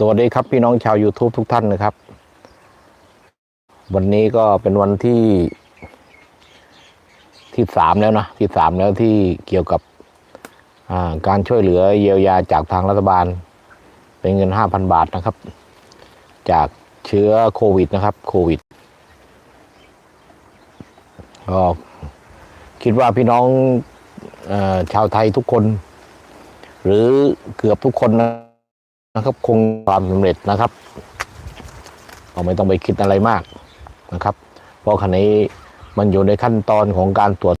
สวัสดีครับพี่น้องชาว YouTube ทุกท่านนะครับ วันนี้ก็เป็นวันที่ที่สามแล้วนะที่สามแล้วที่เกี่ยวกับการช่วยเหลือเยียวยาจากทางรัฐบาล เป็นเงินห้าพันบาทนะครับ จากเชื้อโควิดนะครับโควิดก็คิดว่าพี่น้องอชาวไทยทุกคน หรือเกือบทุกคนนะ นะครับคงความสำเร็จนะครับเราไม่ต้องไปคิดอะไรมากนะครับ เพราะขณะนี้มันอยู่ในขั้นตอนของการตรวจ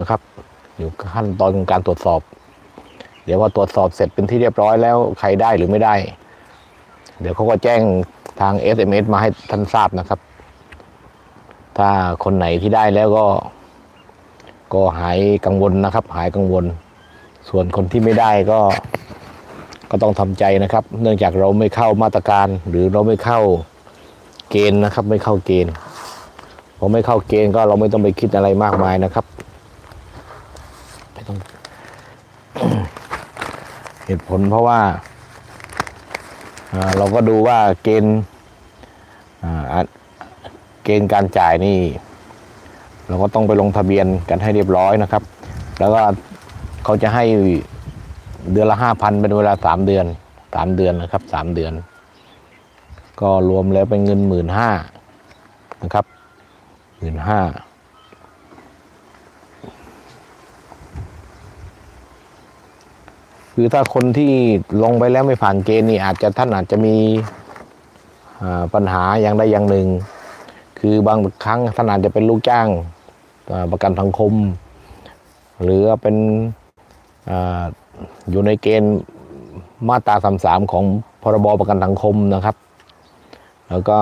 นะครับ อยู่ขั้นตอนของการตรวจสอบ เดี๋ยวพอตรวจสอบเสร็จเป็นที่เรียบร้อยแล้วใครได้หรือไม่ได้ เดี๋ยวเขาก็แจ้งทาง SMS มาให้ท่านทราบนะครับ ถ้าคนไหนที่ได้แล้วก็ ก็หายกังวลนะครับ หายกังวล ส่วนคนที่ไม่ได้ก็ ก็ต้องทำใจนะครับ เนื่องจากเราไม่เข้ามาตรการ หรือเราไม่เข้าเกณฑ์นะครับ ไม่เข้าเกณฑ์พอไม่เข้าเกณฑ์ก็เราไม่ต้องไปคิดอะไรมากมายนะครับไม่ต้องเหตุผลเพราะว่าเราก็ดูว่าเกณฑ์เกณฑ์การจ่ายนี่ เราก็ต้องไปลงทะเบียนกันให้เรียบร้อยนะครับ แล้วก็เขาจะให้ เดือนละห้าพันเป็นเวลาสามเดือนสามเดือนนะครับสามเดือน ก็รวมแล้วเป็นเงินหมื่นห้านะครับหมื่นห้าคือถ้าคนที่ลงไปแล้วไม่ผ่านเกณฑ์นี่อาจจะท่านอาจจะมีปัญหาอย่างใดอย่างหนึ่ง คือบางครั้งท่านอาจจะเป็นลูกจ้างประกันสังคม หรือเป็น อยู่ในเกณฑ์มาตราสามสามของพรบประกันสังคมนะครับ แล้วก็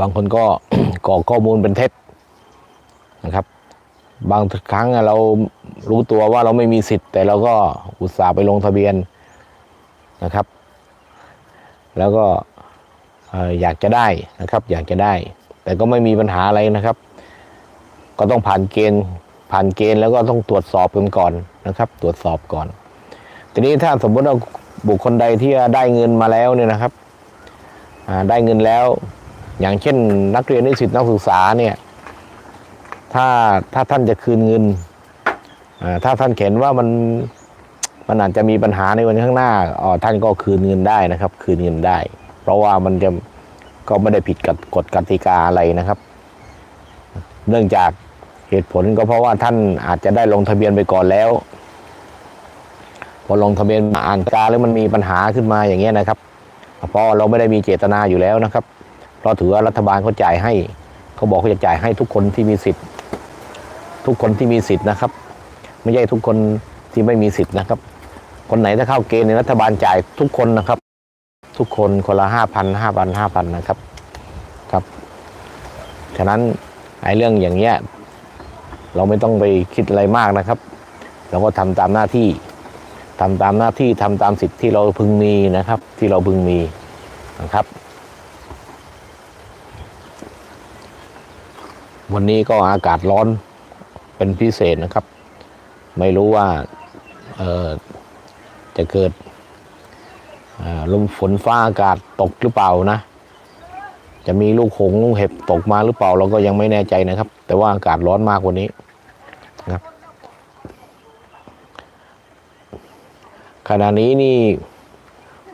บางคนก็กรอข้อมูลเป็นเท็จนะครับ บางครั้งเรารู้ตัวว่าเราไม่มีสิทธิ์ แต่เราก็อุตส่าห์ไปลงทะเบียนนะครับ แล้วก็ออยากจะได้นะครับ อยากจะได้ แต่ก็ไม่มีปัญหาอะไรนะครับ ก็ต้องผ่านเกณฑ์ ผ่านเกณฑ์แล้วก็ต้องตรวจสอบกันก่อนนะครับ ตรวจสอบก่อน ทีนี้ถ้าสมมติว่าบุคคลใดที่ได้เงินมาแล้วเนี่ยนะครับได้เงินแล้ว อย่างเช่น นักเรียนนิสิตนักศึกษาเนี่ย ถ้าถ้าท่านจะคืนเงินถ้าท่านเห็นว่ามันมันอาจจะมีปัญหาในวันข้างหน้าอ๋อท่านก็คืนเงินได้นะครับ คืนเงินได้ เพราะว่ามันจะก็ไม่ได้ผิดกับกฎกติกาอะไรนะครับ เนื่องจาก เหตุผลก็เพราะว่าท่านอาจจะได้ลงทะเบียนไปก่อนแล้ว พอลงทะเบียนมาอ่านกาแล้วมันมีปัญหาขึ้นมาอย่างเงี้ยนะครับเพราะเราไม่ได้มีเจตนาอยู่แล้วนะครับ เพราะถือว่ารัฐบาลเขาจ่ายให้เขาบอกเขาจะจ่ายให้ทุกคนที่มีสิทธิ์ ทุกคนที่มีสิทธิ์นะครับ ไม่ใช่ทุกคนที่ไม่มีสิทธิ์นะครับ คนไหนถ้าเข้าเกณฑ์ในรัฐบาลจ่ายทุกคนนะครับ ทุกคนคนละห้าพันห้าพันห้าพันนะครับครับฉะนั้นไอ้เรื่องอย่างเงี้ย เราไม่ต้องไปคิดอะไรมากนะครับ เราก็ทำตามหน้าที่ทำตามหน้าที่ทำตามสิทธิ์ที่เราพึงมีนะครับ ที่เราพึงมีนะครับ วันนี้ก็อากาศร้อนเป็นพิเศษนะครับ ไม่รู้ว่าจะเกิดเอ่อลมฝนฟ้าอากาศตกหรือเปล่านะ จะมีลูกหงส์ลูกเห็บตกมาหรือเปล่าเราก็ยังไม่แน่ใจนะครับ แต่ว่าอากาศร้อนมากกว่านี้ นะขณะนี้นี่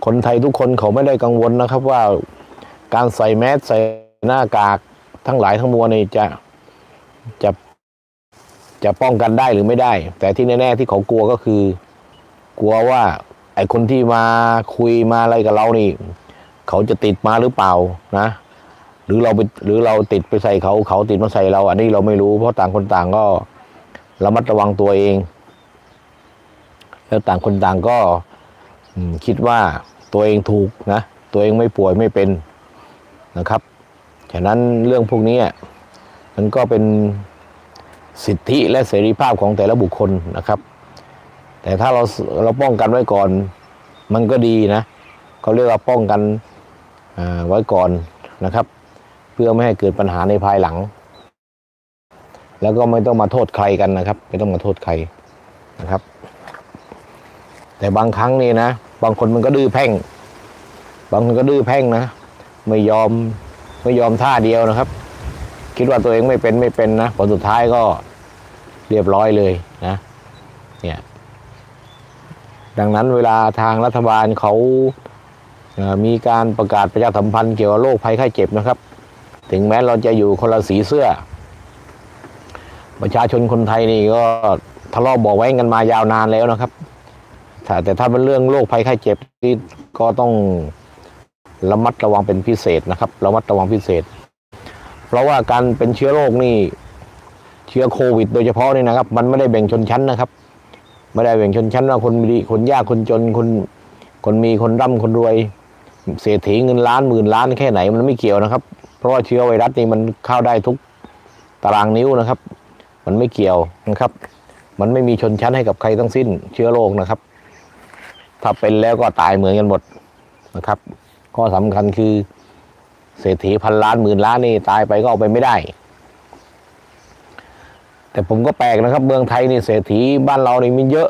คนไทยทุกคนเขาไม่ได้กังวลนะครับ ว่าการใส่แมสใส่หน้ากากทั้งหลายทั้งมวลนี่จะจะจะป้องกันได้หรือไม่ได้ แต่ที่แน่ ๆ ที่เขากลัวก็คือ กลัวว่า ไอคนที่มาคุยมาอะไรกับเรานี่ เขาจะติดมาหรือเปล่านะ หรือเราไปหรือเราติดไปใส่เขาเขาติดมาใส่เรา อันนี้เราไม่รู้เพราะต่างคนต่างก็ ระมัดระวังตัวเอง แล้วต่างคนต่างก็คิดว่าตัวเองถูกนะ ตัวเองไม่ป่วยไม่เป็นนะครับ ฉะนั้นเรื่องพวกนี้มันก็เป็นสิทธิและเสรีภาพของแต่ละบุคคลนะครับ แต่ถ้าเราเราป้องกันไว้ก่อนมันก็ดีนะเขาเรียกว่าป้องกันไว้ก่อนนะครับ เพื่อไม่ให้เกิดปัญหาในภายหลัง แล้วก็ไม่ต้องมาโทษใครกันนะครับ ไม่ต้องมาโทษใครนะครับ แต่บางครั้งนี่นะ บางคนมันก็ดื้อแพ่ง บางคนก็ดื้อแพ่งนะ ไม่ยอมไม่ยอมท่าเดียวนะครับ คิดว่าตัวเองไม่เป็นไม่เป็นนะผลสุดท้ายก็เรียบร้อยเลยนะ เนี่ย ดังนั้นเวลาทางรัฐบาลเขามีการประกาศประชาสัมพันธ์เกี่ยวกับโรคภัยไข้เจ็บนะครับ ถึงแม้เราจะอยู่คนละสีเสื้อ ประชาชนคนไทยนี่ก็ทะเลาะบอกไว้กันมายาวนานแล้วนะครับแต่ถ้าเป็นเรื่องโรคภัยไข้เจ็บนี่ก็ต้องระมัดระวังเป็นพิเศษนะครับ ระมัดระวังพิเศษ เพราะว่าการเป็นเชื้อโรคนี่เชื้อโควิด โดยเฉพาะนี่นะครับ มันไม่ได้แบ่งชนชั้นนะครับ ไม่ได้แบ่งชนชั้นว่าคนดีคนยากคนจนคนคนมีคนร่ำคนรวย เศรษฐีเงินล้านหมื่นล้านแค่ไหนมันไม่เกี่ยวนะครับ เพราะว่าเชื้อไวรัสนี่มันเข้าได้ทุกตารางนิ้วนะครับ มันไม่เกี่ยวนะครับ มันไม่มีชนชั้นให้กับใครทั้งสิ้นเชื้อโรคนะครับ ถ้าเป็นแล้วก็ตายเหมือนกันหมดนะครับ ข้อสำคัญคือเศรษฐีพันล้านหมื่นล้านนี่ตายไปก็เอาไปไม่ได้ แต่ผมก็แปลกนะครับ เมืองไทยนี่เศรษฐีบ้านเรานี่มันเยอะ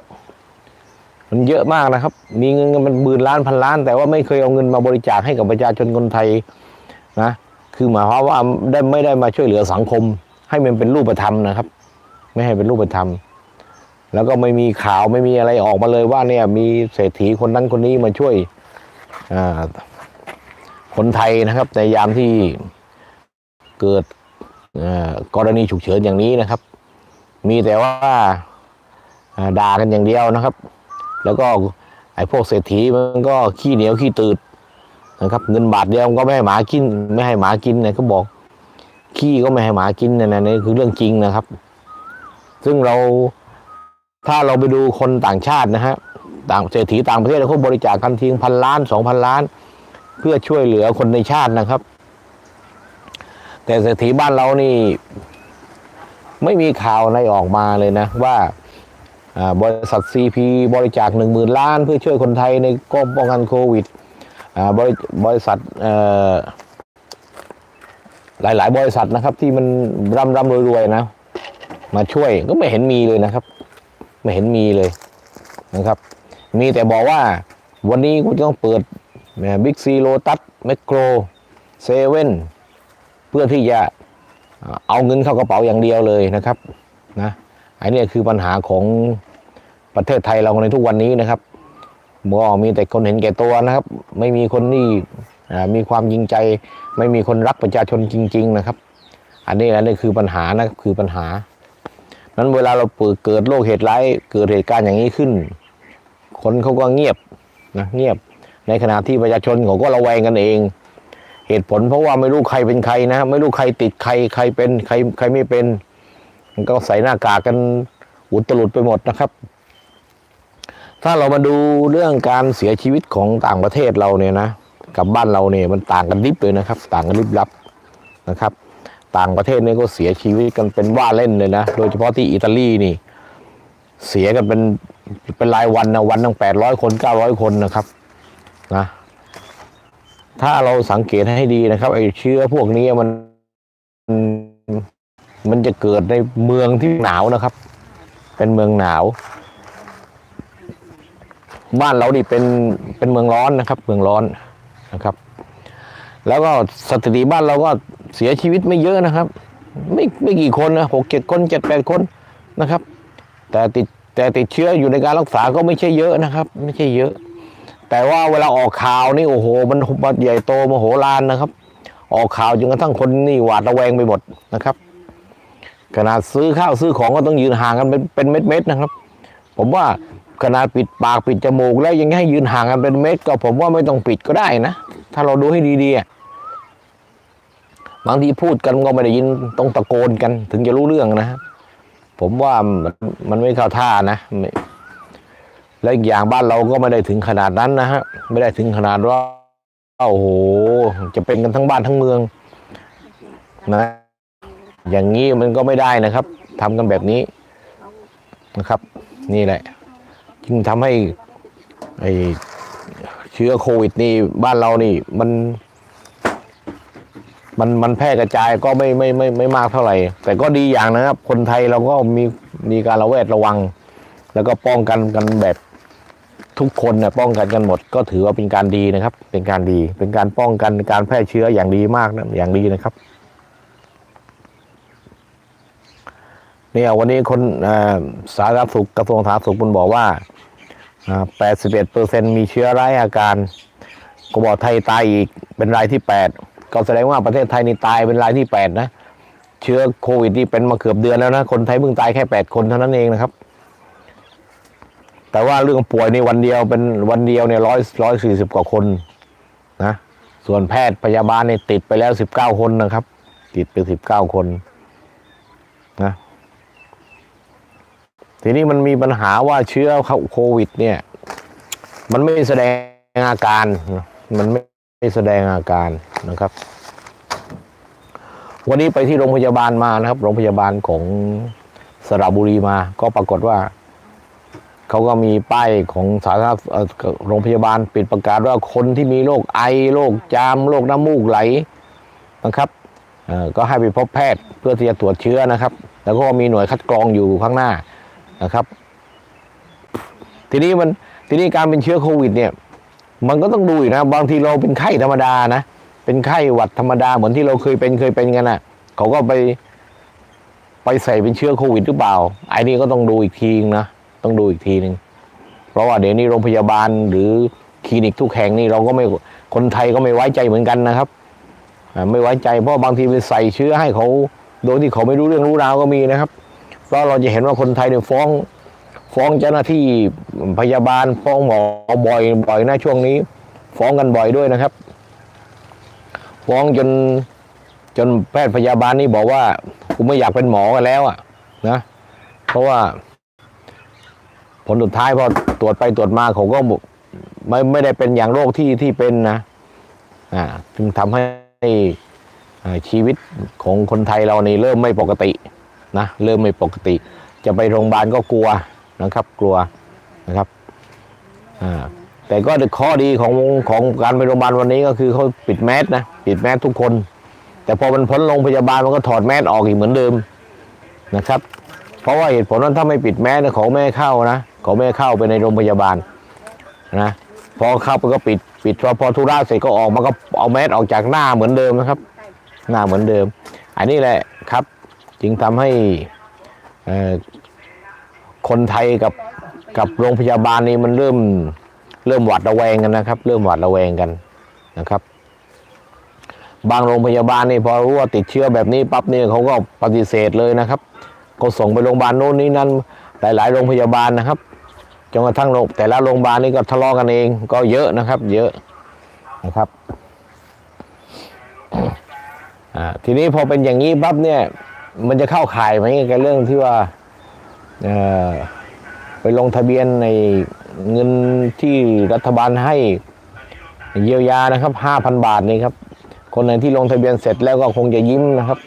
มันเยอะมากนะครับ มีเงินมันหมื่นล้านพันล้าน แต่ว่าไม่เคยเอาเงินมาบริจาคให้กับประชาชนคนไทยนะ คือหมายความว่าได้ไม่ได้มาช่วยเหลือสังคม ให้มันเป็นรูปธรรมนะครับ ไม่ให้เป็นรูปธรรมแล้วก็ไม่มีข่าวไม่มีอะไรออกมาเลยว่าเนี่ยมีเศรษฐีคนนั้นคนนี้มาช่วยคนไทยนะครับ ในยามที่เกิดกรณีฉุกเฉินอย่างนี้นะครับ มีแต่ว่าด่ากันอย่างเดียวนะครับ แล้วก็ไอ้พวกเศรษฐีมันก็ขี้เหนียวขี้ตืดนะครับ เงินบาทเดียวก็ไม่ให้หมากิน ไม่ให้หมากินนี่ยเขาบอก ขี้ก็ไม่ให้หมากินเนี่ยนะนี่คือเรื่องจริงนะครับ ซึ่งเราถ้าเราไปดูคนต่างชาตินะฮะต่างเศรษฐีต่างประเทศเขาบริจาคกันทิ้งพันล้านสองพันล้าน เพื่อช่วยเหลือคนในชาตินะครับ แต่เศรษฐีบ้านเรานี่ ไม่มีข่าวอะไรออกมาเลยนะ ว่าบริษัทซีพีบริจาคหนึ่งหมื่นล้าน เพื่อช่วยคนไทยในกรมป้องกันโควิดบริบริษัทเอ่อหลาย ๆ บริษัทนะครับ ที่มันร่ำร่ำรวยๆนะ มาช่วยก็ไม่เห็นมีเลยนะครับ ไม่เห็นมีเลยนะครับ มีแต่บอกว่าวันนี้กูจะต้องเปิดบิ๊กซีโลตัสแมคโครเซเว่นเพื่อที่จะเอาเงินเข้ากระเป๋าอย่างเดียวเลยนะครับนะอันนี้คือปัญหาของประเทศไทยเราในทุกวันนี้นะครับก็มีแต่คนเห็นแก่ตัวนะครับ ไม่มีคนที่มีความจริงใจ ไม่มีคนรักประชาชนจริง ๆ นะครับ อันนี้อันนี้คือปัญหานะคือปัญหา นั้นเวลาเราเปิดเกิดโรคเหตุร้ายเกิดเหตุการณ์อย่างนี้ขึ้น คนเขาก็เงียบนะเงียบในขณะที่ประชาชนเขาก็ระแวงกันเอง เหตุผลเพราะว่าไม่รู้ใครเป็นใครนะ ไม่รู้ใครติดใครใครเป็นใครใครไม่เป็นมันก็ใส่หน้ากากกันอุตลุดไปหมดนะครับ ถ้าเรามาดูเรื่องการเสียชีวิตของต่างประเทศเราเนี่ยนะ กับบ้านเราเนี่ยมันต่างกันลิบเลยนะครับ ต่างกันลิบลับนะครับ ต่างประเทศเนี่ยก็เสียชีวิตกันเป็นว่าเล่นเลยนะ โดยเฉพาะที่อิตาลีนี่ เสียกันเป็นเป็นรายวันนะวันตั้งแปดร้อยคนเก้าร้อยคนนะครับนะถ้าเราสังเกตให้ดีนะครับไอ้เชื้อพวกนี้มัน มันจะเกิดในเมืองที่หนาวนะครับ เป็นเมืองหนาว บ้านเรานี่เป็นเป็นเมืองร้อนนะครับ เมืองร้อนนะครับ แล้วก็สถิติบ้านเราก็ เสียชีวิตไม่เยอะนะครับ ไม่ไม่กี่คนนะหกเจ็ดคนเจ็ดแปดคนนะครับ แต่ติดแต่ติดเชื้ออยู่ในการรักษาก็ไม่ใช่เยอะนะครับ ไม่ใช่เยอะ แต่ว่าเวลาออกข่าวนี่โอ้โห มันมันใหญ่โตมโหฬารนะครับ ออกข่าวจนกระทั่งคนนี่หวาดระแวงไปหมดนะครับขนาดซื้อข้าวซื้อของก็ต้องยืนห่างกันเป็นเป็นเม็ดๆนะครับ ผมว่าขนาดปิดปากปิดจมูกแล้วยังให้ยืนห่างกันเป็นเม็ดก็ผมว่าไม่ต้องปิดก็ได้นะ ถ้าเราดูให้ดีๆอะ บางทีพูดกันก็ไม่ได้ยินต้องตะโกนกัน ถึงจะรู้เรื่องนะผมว่ามันไม่เข้าท่านะและอีกอย่างบ้านเราก็ไม่ได้ถึงขนาดนั้นนะฮะไม่ได้ถึงขนาดว่าโอ้โห จะเป็นกันทั้งบ้านทั้งเมือง นะ อย่างนี้มันก็ไม่ได้นะครับทำกันแบบนี้นะครับ นี่แหละ จึงทำให้ไอเชื้อโควิดนี่บ้านเรานี่ มัน มันมันแพร่กระจายก็ไม่ไม่ไม่ไม่มากเท่าไหร่ แต่ก็ดีอย่างนะครับ คนไทยเราก็มีมีการระแวดระวัง แล้วก็ป้องกันกันแบบทุกคนเนี่ยป้องกันกันหมด ก็ถือว่าเป็นการดีนะครับ เป็นการดี เป็นการป้องกันการแพร่เชื้ออย่างดีมากนะอย่างดีนะครับเนี่ยวันนี้คนสาธารณสุขกระทรวงสาธารณสุขมันบอกว่าแปดสิบเอ็ดเปอร์เซ็นมีเชื้อร้ายอาการ ก็บอกไทยตายอีกเป็นรายที่แปด ก็แสดงว่าประเทศไทยนี่ตายเป็นรายที่แปดนะ เชื้อโควิดนี่เป็นมาเกือบเดือนแล้วนะ คนไทยเพิ่งตายแค่แปดคนเท่านั้นเองนะครับ แต่ว่าเรื่องป่วยในวันเดียวเป็นวันเดียวเนี่ยร้อยร้อยสี่สิบกว่าคนนะ ส่วนแพทย์พยาบาลเนี่ยติดไปแล้วสิบเก้าคนนะครับ ติดไปสิบเก้าคนนะทีนี้มันมีปัญหาว่าเชื้อโควิด เนี่ย มันไม่แสดงอาการ มันไม่ แสดงอาการนะครับ วันนี้ไปที่โรงพยาบาลมานะครับ โรงพยาบาลของสระบุรีมา ก็ปรากฏว่าเขาก็มีป้ายของสาธารณโรงพยาบาลปิดประกาศว่าคนที่มีโรคไอโรคจามโรคน้ำมูกไหลนะครับก็ให้ไปพบแพทย์เพื่อที่จะตรวจเชื้อนะครับ แล้วก็มีหน่วยคัดกรองอยู่ข้างหน้านะครับ ทีนี้มันทีนี้การเป็นเชื้อโควิดเนี่ย มันก็ต้องดูอีกนะ บางทีเราเป็นไข้ธรรมดานะ เป็นไข้หวัดธรรมดาเหมือนที่เราเคยเป็นเคยเป็นกันนะ่ะ เขาก็ไป ไปใส่เป็นเชื้อโควิดหรือเปล่าไอ้นี่ก็ต้องดูอีกทีนึงนะ ต้องดูอีกทีหนึ่งเพราะว่าเดี๋ยวนี้โรงพยาบาลหรือคลินิกทุกแห่งนี่เราก็ไม่คนไทยก็ไม่ไว้ใจเหมือนกันนะครับไม่ไว้ใจเพราะบางทีไปใส่เชื้อให้เขา โดยที่เขาไม่รู้เรื่องรู้ราวก็มีนะครับ เพราะเราจะเห็นว่าคนไทยเนี่ยฟ้อง ฟ้องเจ้าหน้าที่พยาบาลฟ้องหมอบ่อยบ่อยนะช่วงนี้ ฟ้องกันบ่อยด้วยนะครับ ฟ้องจนจนแพทย์พยาบาลนี่บอกว่ากูไม่อยากเป็นหมอกันแล้วอะนะเพราะว่า ผลสุดท้ายพอตรวจไปตรวจมาเขาก็ไม่ไม่ได้เป็นอย่างโรคที่ที่เป็นนะอ่าจึงทำให้ชีวิตของคนไทยเรานี่เริ่มไม่ปกตินะเริ่มไม่ปกติ จะไปโรงพยาบาลก็กลัว นะครับ กลัวนะครับแต่ก็ข้อดีของของการไปโรงพยาบาลวันนี้ก็คือเขาปิดแมสนะปิดแมสทุกคน แต่พอมันพ้นโรงพยาบาลมันก็ถอดแมสออกอีกเหมือนเดิมนะครับ เพราะว่าเหตุผลนั้นถ้าไม่ปิดแมสเขาไม่เข้านะเขาไม่เข้าไปในโรงพยาบาลนะพอเข้าไปก็ปิดปิดพอพอธุระเสร็จก็ออกมาก็เอาแมสออกจากหน้าเหมือนเดิมนะครับ หน้าเหมือนเดิม อันนี้แหละครับ จึงทำให้อ่อ คนไทยกับกับโรงพยาบาลนี่มันเริ่มเริ่มหวาดระแวงกันนะครับ เริ่มหวาดระแวงกันนะครับ บางโรงพยาบาลนี่พอรู้ว่าติดเชื้อแบบนี้ปั๊บเนี่ยเขาก็ปฏิเสธเลยนะครับเขาส่งไปโรงพยาบาลโน้นนี้นั้นหลาย ๆ โรงพยาบาลนะครับจนกระทั่งแต่ละโรงพยาบาลนี่ก็ทะเลาะกันเองก็เยอะนะครับ เยอะนะครับทีนี้พอเป็นอย่างนี้ปั๊บเนี่ย มันจะเข้าข่ายไหมกับเรื่องที่ว่า ไปลงทะเบียนในเงินที่รัฐบาลให้เยียวยานะครับห้าพันบาทนี่ครับ คนไหนที่ลงทะเบียนเสร็จแล้วก็คงจะยิ้มนะครับ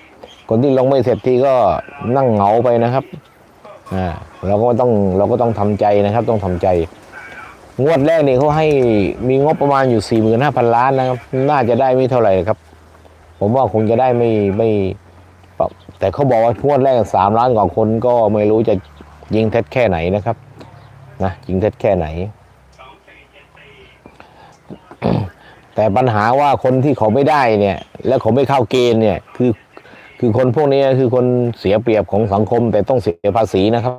คนที่ลงไม่เสร็จทีก็นั่งเหงาไปนะครับอ่าเราก็ต้องเราก็ต้องทำใจนะครับ ต้องทำใจ งวดแรกนี่เขาให้มีงบประมาณอยู่สี่หมื่นห้าพันล้านนะครับ น่าจะได้ไม่เท่าไหร่ครับ ผมว่าคงจะได้ไม่ไม่แต่เขาบอกว่างวดแรกสามล้านกว่าคนก็ไม่รู้จะ ยิงเท็จแค่ไหนนะครับนะยิงเท็จแค่ไหน แต่ปัญหาว่าคนที่เขาไม่ได้เนี่ย แล้วเขาไม่เข้าเกณฑ์เนี่ยคือคือคนพวกนี้คือคนเสียเปรียบของสังคม แต่ต้องเสียภาษีนะครับ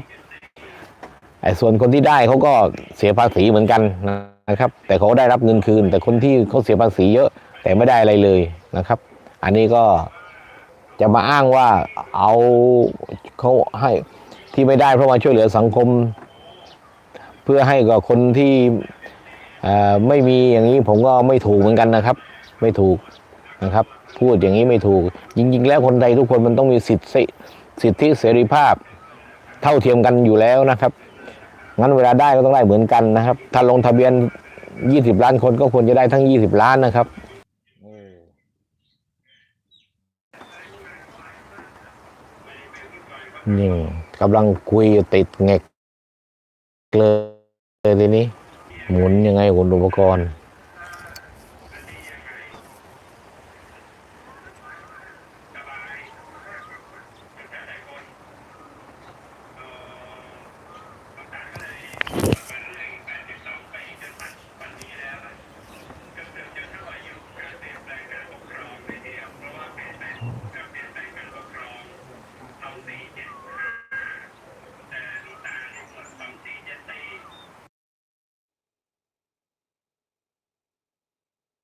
ไอ้ส่วนคนที่ได้เขาก็เสียภาษีเหมือนกันนะครับ แต่เขาได้รับเงินคืน แต่คนที่เขาเสียภาษีเยอะ แต่ไม่ได้อะไรเลยนะครับ อันนี้ก็จะมาอ้างว่าเอาเขาให้ ที่ไม่ได้เพราะมาช่วยเหลือสังคม เพื่อให้กับคนที่ไม่มีอย่างนี้ผมก็ไม่ถูกเหมือนกันนะครับ ไม่ถูกนะครับ พูดอย่างนี้ไม่ถูก จริง ๆ แล้วคนไทยทุกคนมันต้องมีสิทธิสิทธิเสรีภาพ เท่าเทียมกันอยู่แล้วนะครับงั้นเวลาได้ก็ต้องได้เหมือนกันนะครับ ถ้าลงทะเบียน 20 ล้านคนก็ควรจะได้ทั้ง 20 ล้านนะครับ นี่กำลังคุยติดเงกเลยทีนี้ หมุนยังไงคุนอุปกรณ์